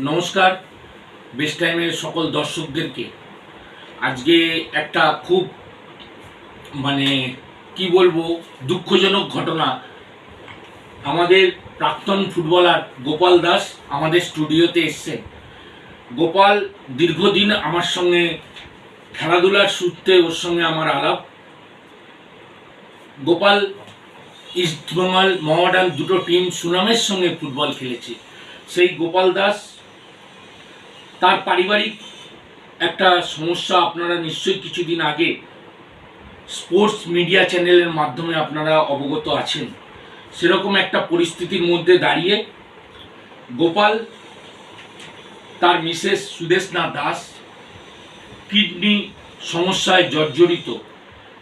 নমস্কার বেস্ট টাইমের সকল দর্শকদেরকে। আজকে একটা খুব মানে কি বলব, দুঃখজনক ঘটনা। আমাদের প্রাক্তন ফুটবলার গোপাল দাস আমাদের স্টুডিওতে এসছেন। গোপাল দীর্ঘদিন আমার সঙ্গে খেলাধুলার সূত্রে ওর সঙ্গে আমার আলাপ। গোপাল, ইস্টবেঙ্গল মহাডান দুটো টিম সুনামের সঙ্গে ফুটবল খেলেছে। সেই গোপাল দাস তার পারিবারিক একটা সমস্যা আপনারা নিশ্চয়ই কিছুদিন আগে স্পোর্টস মিডিয়া চ্যানেলের মাধ্যমে আপনারা অবগত আছেন। সেরকম একটা পরিস্থিতির মধ্যে দাঁড়িয়ে গোপাল, তার মিসেস সুদেশনা দাস কিডনি সমস্যায় জর্জরিত।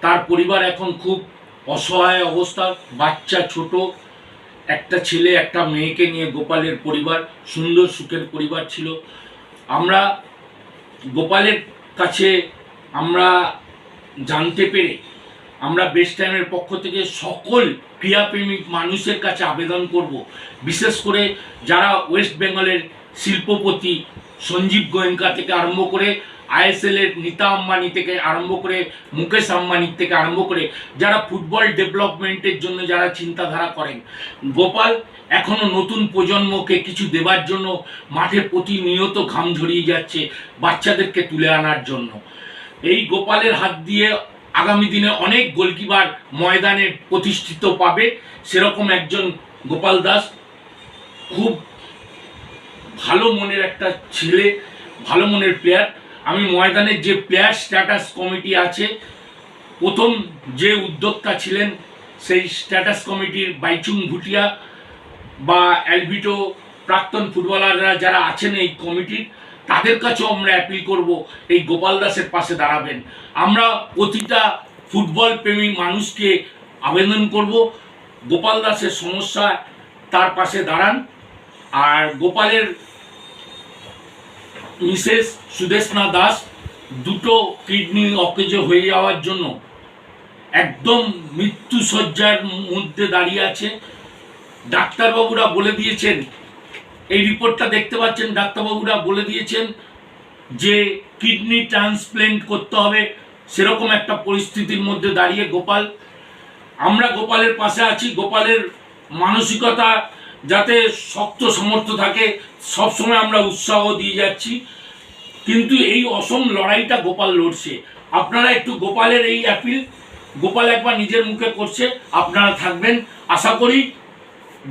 তার পরিবার এখন খুব অসহায় অবস্থা, বাচ্চা ছোট, একটা ছেলে, একটা মেয়েকে নিয়ে গোপালের পরিবার, সুন্দর সুখের পরিবার ছিল। আমরা গোপালের কাছে আমরা জানতে পেরে, আমরা বেস্ট টাইমের পক্ষ থেকে সকল ক্রীড়াপ্রেমিক মানুষের কাছে আবেদন করব। বিশেষ করে যারা ওয়েস্ট বেঙ্গলের শিল্পপতি সঞ্জীব গোয়েঙ্কা থেকে আরম্ভ করে আইএসএল এর নীতা আম্বানি থেকে আরম্ভ করে মুকেশ আম্বানির থেকে আরম্ভ করে যারা ফুটবল ডেভেলপমেন্টের জন্য যারা চিন্তাধারা করেন, গোপাল এখনও নতুন প্রজন্মকে কিছু দেবার জন্য মাঠে প্রতিনিয়ত ঘাম ঝরিয়ে যাচ্ছে বাচ্চাদেরকে তুলে আনার জন্য। এই গোপালের হাত দিয়ে আগামী দিনে অনেক গোলকিপার ময়দানে প্রতিষ্ঠিত পাবে, সেরকম একজন গোপাল দাস খুব ভালো মনের একটা ছেলে, ভালো মনের প্লেয়ার আমি ময়দানের যে প্লেয়ার স্ট্যাটাস কমিটি আছে, প্রথম যে উদ্যোক্তা ছিলেন সেই স্ট্যাটাস কমিটির বাইচুং ভুটিয়া বা অ্যালভিটো প্রাক্তন ফুটবলাররা যারা আছেন এই কমিটির, তাদের কাছেও আমরা অ্যাপিল করব, এই গোপাল দাসের পাশে দাঁড়াবেন। আমরা প্রতিটা ফুটবল প্রেমী মানুষকে আবেদন করব, গোপাল দাসের সমস্যা তার পাশে দাঁড়ান, আর গোপালের মিসেস সুদেশনা দাস দুটো কিডনি অকেজো হয়ে যাওয়ার জন্য একদম মৃত্যু সজ্জার মধ্যে দাঁড়িয়ে আছে। ডাক্তারবাবুরা বলে দিয়েছেন, এই রিপোর্টটা দেখতে পাচ্ছেন, ডাক্তারবাবুরা বলে দিয়েছেন যে কিডনি ট্রান্সপ্লেন্ট করতে হবে, সেরকম একটা পরিস্থিতির মধ্যে দাঁড়িয়ে গোপাল। আমরা গোপালের পাশে আছি, গোপালের মানসিকতা যাতে শক্ত সমর্থ থাকে, সবসময় আমরা উৎসাহ দিয়ে যাচ্ছি। কিন্তু এই অসম লড়াইটা গোপাল লড়ছে। আপনারা একটু গোপালের এই অ্যাপিল গোপাল একবার নিজের মুখে করছে, আপনারা থাকবেন। আশা করি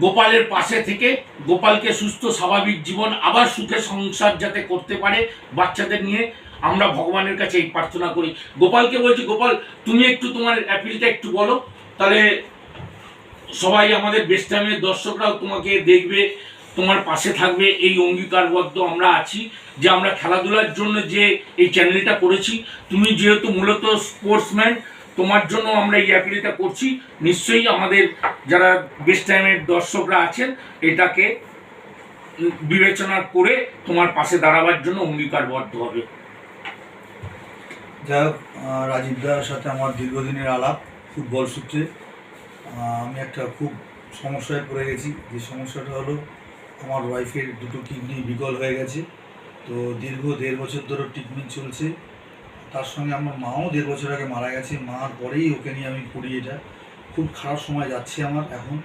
গোপালের পাশে থেকে গোপালকে সুস্থ, স্বাভাবিক জীবন, আবার সুখে সংসার যাতে করতে পারে বাচ্চাদের নিয়ে, আমরা ভগবানের কাছে এই প্রার্থনা করি। গোপালকে বলছি, গোপাল, তুমি একটু তোমার অ্যাপিলটা একটু বলো। তাহলে সবাই আমাদের বেস্ট টাইমের দর্শকরাও তোমাকে দেখবে, তোমার পাশে থাকবে, এই অঙ্গীকারবদ্ধ আমরা আছি, যে আমরা খেলাধুলার জন্য যে এই চ্যানেলটা করেছি, তুমি যেহেতু মূলত স্পোর্টসম্যান তোমার জন্য আমরা এই অ্যাপিলটা করছি, নিশ্চয়ই আমাদের যারা বেস্ট টাইমের দর্শকরা আছেন, এটাকে বিবেচনা করে তোমার পাশে দাঁড়াবার জন্য অঙ্গীকারবদ্ধ হবে। যাই হোক রাজীব দার সাথে আমার দীর্ঘদিনের আলাপ ফুটবল সূত্রে। আমি একটা খুব সমস্যায় পড়ে গেছি। যে সমস্যাটা হলো, আমার ওয়াইফের দুটো কিডনি বিকল হয়ে গেছে। তো দীর্ঘ দেড় বছর ধরে ট্রিটমেন্ট চলছে। তার সঙ্গে আমার মাও দেড় বছর আগে মারা গেছে। মার পরেই ওকে নিয়ে আমি করি এটা। খুব খারাপ সময় যাচ্ছে আমার এখন।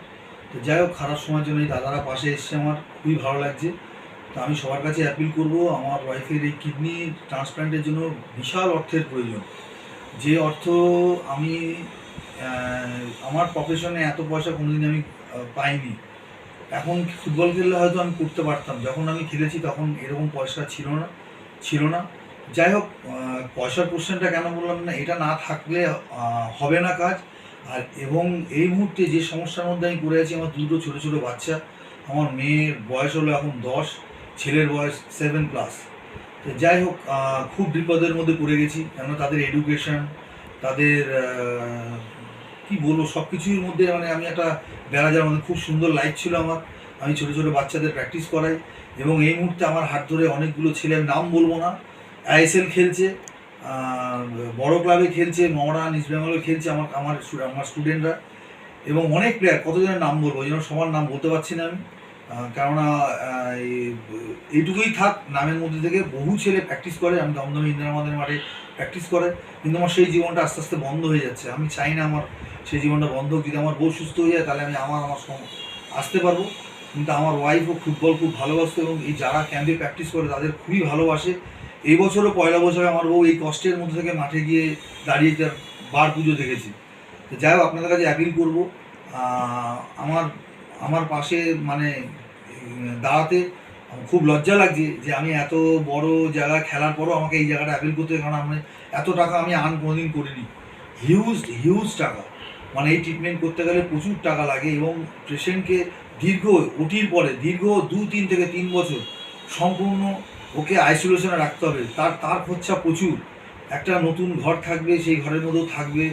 তো যাই হোক, খারাপ সময়ের জন্য এই দাদারা পাশে এসছে আমার। খুবই ভালো লাগছে। তো আমি সবার কাছে অ্যাপিল করব, আমার ওয়াইফের এই কিডনি ট্রান্সপ্লান্টের জন্য বিশাল অর্থের প্রয়োজন। যে অর্থ আমি আমার প্রফেশনে এত পয়সা কোনোদিন আমি পাইনি। এখন ফুটবল খেললে হয়তো আমি করতে পারতাম। যখন আমি খেলেছি তখন এরকম পয়সা ছিল না ছিল না। যাই হোক পয়সার কোশ্চেনটা কেন বললাম না, এটা না থাকলে হবে না কাজ। আর এবং এই মুহূর্তে যে সমস্যার মধ্যে আমি পড়ে আছি, আমার দুটো ছোটো ছোটো বাচ্চা, আমার মেয়ের বয়স হলো এখন দশ, ছেলের বয়স সেভেন প্লাস তো যাই হোক খুব বিপদের মধ্যে পড়ে গেছি। কেননা তাদের এডুকেশন তাদের কি বলব সব কিছুর মধ্যে মানে আমি একটা বেড়াজার মধ্যে খুব সুন্দর লাইফ ছিল আমার। আমি ছোটো ছোটো বাচ্চাদের প্র্যাকটিস করাই এবং এই মুহূর্তে আমার হাত ধরে অনেকগুলো ছেলের নাম বলব না। আইএসএল খেলছে বড়ো ক্লাবে খেলছে মহারান ইস্ট বেঙ্গলে খেলছে আমার আমার আমার স্টুডেন্টরা এবং অনেক প্লেয়ার কতজনের নাম বলব ওই জন্য সবার নাম বলতে পারছি না আমি। কেননা এই- এইটুকুই থাক, নামের মধ্যে থেকে বহু ছেলে প্র্যাকটিস করে, আমি দমদম ইন্দিরা আমাদের মাঠে প্র্যাকটিস করে, কিন্তু আমার সেই জীবনটা আস্তে আস্তে বন্ধ হয়ে যাচ্ছে। আমি চাই না আমার সেই জীবনটা বন্ধ যদি আমার বউ সুস্থ হয়ে যায়, তাহলে আমি আমার আমার আসতে পারব। কিন্তু আমার ওয়াইফও ফুটবল খুব ভালোবাসতো এবং এই যারা ক্যাম্পে প্র্যাকটিস করে, তাদের খুবই ভালোবাসে। এই বছরও পয়লা বছরে আমার বউ এই কষ্টের মধ্যে থেকে মাঠে গিয়ে দাঁড়িয়ে তার বার পুজো দেখেছি। তো যাই হোক, আপনাদের কাছে অ্যাপিল করব। আমার আমার পাশে মানে দাঁড়াতে খুব লজ্জা লাগছে যে আমি এত বড় জায়গা খেলার পরও আমাকে এই জায়গাটা অ্যাপিল করতে কারণ আমি এত টাকা আমি আর্ন কোনোদিন করিনি। হিউজ হিউজ টাকা। মানে এই ট্রিটমেন্ট করতে গেলে প্রচুর টাকা লাগে এবং পেশেন্টকে দীর্ঘ, ওটির পরে দীর্ঘ দু, তিন থেকে তিন বছর সম্পূর্ণ ওকে আইসোলেশনে রাখতে হবে। তার তার খরচা প্রচুর। একটা নতুন ঘর থাকবে, সেই ঘরের মধ্যেও থাকবে।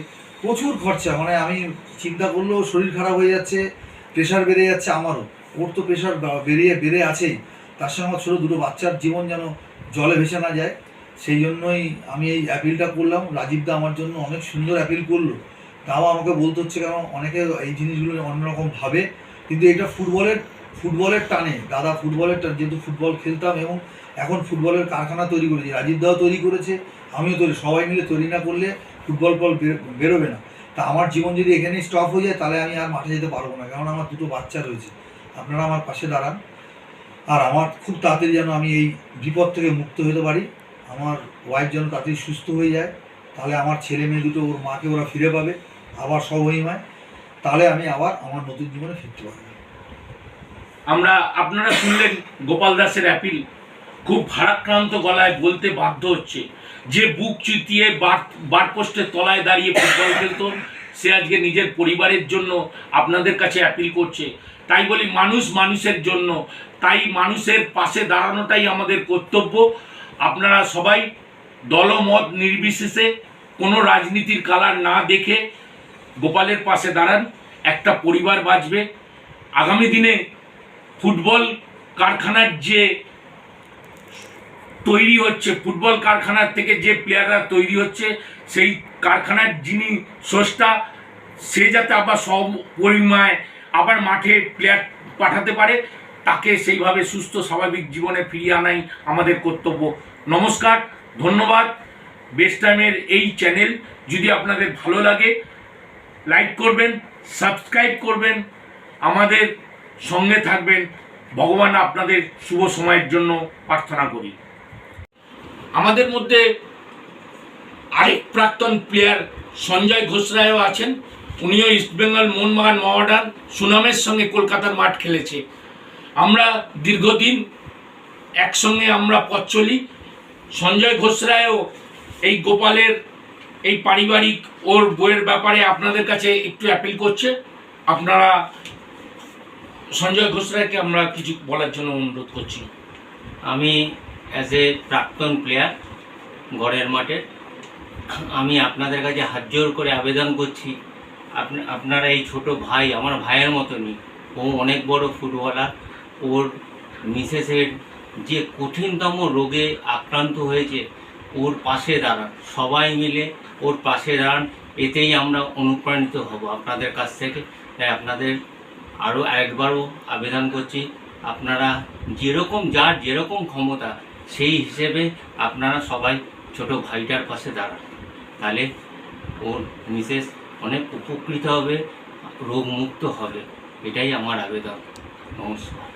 প্রচুর খরচা। মানে আমি চিন্তা করলেও শরীর খারাপ হয়ে যাচ্ছে প্রেশার বেড়ে যাচ্ছে আমারও। ওর তো প্রেশার বেরিয়ে বেড়ে আছেই। তার সঙ্গে ছোটো দুটো বাচ্চার জীবন যেন জলে ভেসে না যায়। সেই জন্যই আমি এই অ্যাপিলটা করলাম। রাজীবদা আমার জন্য অনেক সুন্দর অ্যাপিল করল। তাও আমাকে বলতে হচ্ছে কারণ অনেকে এই জিনিসগুলো অন্যরকম ভাবে। কিন্তু এটা ফুটবলের ফুটবলের টানে। দাদা ফুটবলের টান। যেহেতু ফুটবল খেলতাম এবং এখন ফুটবলের কারখানা তৈরি করেছি। রাজীবদাও তৈরি করেছে, আমিও তৈরি। সবাই মিলে তৈরি না করলে ফুটবল বল বের- বেরোবে না। তা আমার জীবন যদি এখানেই স্টপ হয়ে যায়, তাহলে আমি আর মাঠে যেতে পারব না। কারণ আমার দুটো বাচ্চা রয়েছে। আপনারা আমার পাশে দাঁড়ান। আর আমার খুব তাড়াতাড়ি যেন আমি এই বিপদ থেকে মুক্ত হতে পারি। আমার ওয়াইফ যেন তাড়াতাড়ি সুস্থ হয়ে যায়। তাহলে আমার ছেলে মেয়ে দুটো, ওর মাকে ওরা ফিরে পাবে আবার সবহিমায় তাহলে আমি আবার আমার নতুন জীবনে ফিরতে পারব। আমরা, আপনারা শুনলেন গোপাল দাসের অ্যাপিল খুব ভারাক্রান্ত গলায় বলতে বাধ্য হচ্ছে। যে বুক চিতিয়ে বার পোস্টের তলায় দাঁড়িয়ে ফুটবল খেলতো, সে আজকে নিজের পরিবারের জন্য আপনাদের কাছে অ্যাপিল করছে। তাই বলি মানুষ মানুষের জন্য। তাই মানুষের পাশে দাঁড়ানোটাই আমাদের কর্তব্য। আপনারা সবাই দলমত নির্বিশেষে কোনো রাজনীতির কালার না দেখে গোপালের পাশে দাঁড়ান, একটা পরিবার বাঁচবে। আগামী দিনে ফুটবল কারখানার যে তৈরি হচ্ছে, ফুটবল কারখানার থেকে যে প্লেয়াররা তৈরি হচ্ছে, সেই কারখানার যিনি স্রষ্টা, সে যাতে আবার সব পরিমায় আবার মাঠে প্লেয়ার পাঠাতে পারে। তাকে সেইভাবে সুস্থ, স্বাভাবিক জীবনে ফিরিয়ে আনাই আমাদের কর্তব্য। নমস্কার, ধন্যবাদ। বেস্ট টাইমের এই চ্যানেল যদি আপনাদের ভালো লাগে লাইক করবেন সাবস্ক্রাইব করবেন, আমাদের সঙ্গে থাকবেন। ভগবান আপনাদের শুভ সময়ের জন্য প্রার্থনা করি। আমাদের মধ্যে আরেক প্রাক্তন প্লেয়ার সঞ্জয় ঘোষরায়ও আছেন। উনিও ইস্টবেঙ্গল মোহনবাগান মহাডান সুনামের সঙ্গে কলকাতার মাঠ খেলেছে। আমরা দীর্ঘদিন একসঙ্গে আমরা পথ চলি। সঞ্জয় ঘোষরায়ও এই গোপালের এই পারিবারিক ওর বইয়ের ব্যাপারে আপনাদের কাছে একটু অ্যাপিল করছে। আপনারা সঞ্জয় ঘোষরায়কে আমরা কিছু বলার জন্য অনুরোধ করছি। আমি অ্যাজ এ প্রাক্তন প্লেয়ার গড়ের মাঠে আমি আপনাদের কাছে হাত জোর করে আবেদন করছি। আপনারা এই ছোট ভাই, আমার ভাইয়ের মতনই। ও অনেক বড় ফুটবলার। ওর মিসেসের যে কঠিনতম রোগে আক্রান্ত হয়েছে, ওর পাশে দাঁড়ান। সবাই মিলে ওর পাশে দাঁড়ান। এতেই আমরা অনুপ্রাণিত হব আপনাদের কাছ থেকে। তাই আপনাদের আরও একবারও আবেদন করছি, আপনারা যেরকম যার যেরকম ক্ষমতা, সেই হিসেবে আপনারা সবাই ছোট ভাইটার পাশে দাঁড়ান। তাহলে ওর মিসেস অনেক উপকৃত হবে রোগমুক্ত হবে। এটাই আমার আবেদন। নমস্কার।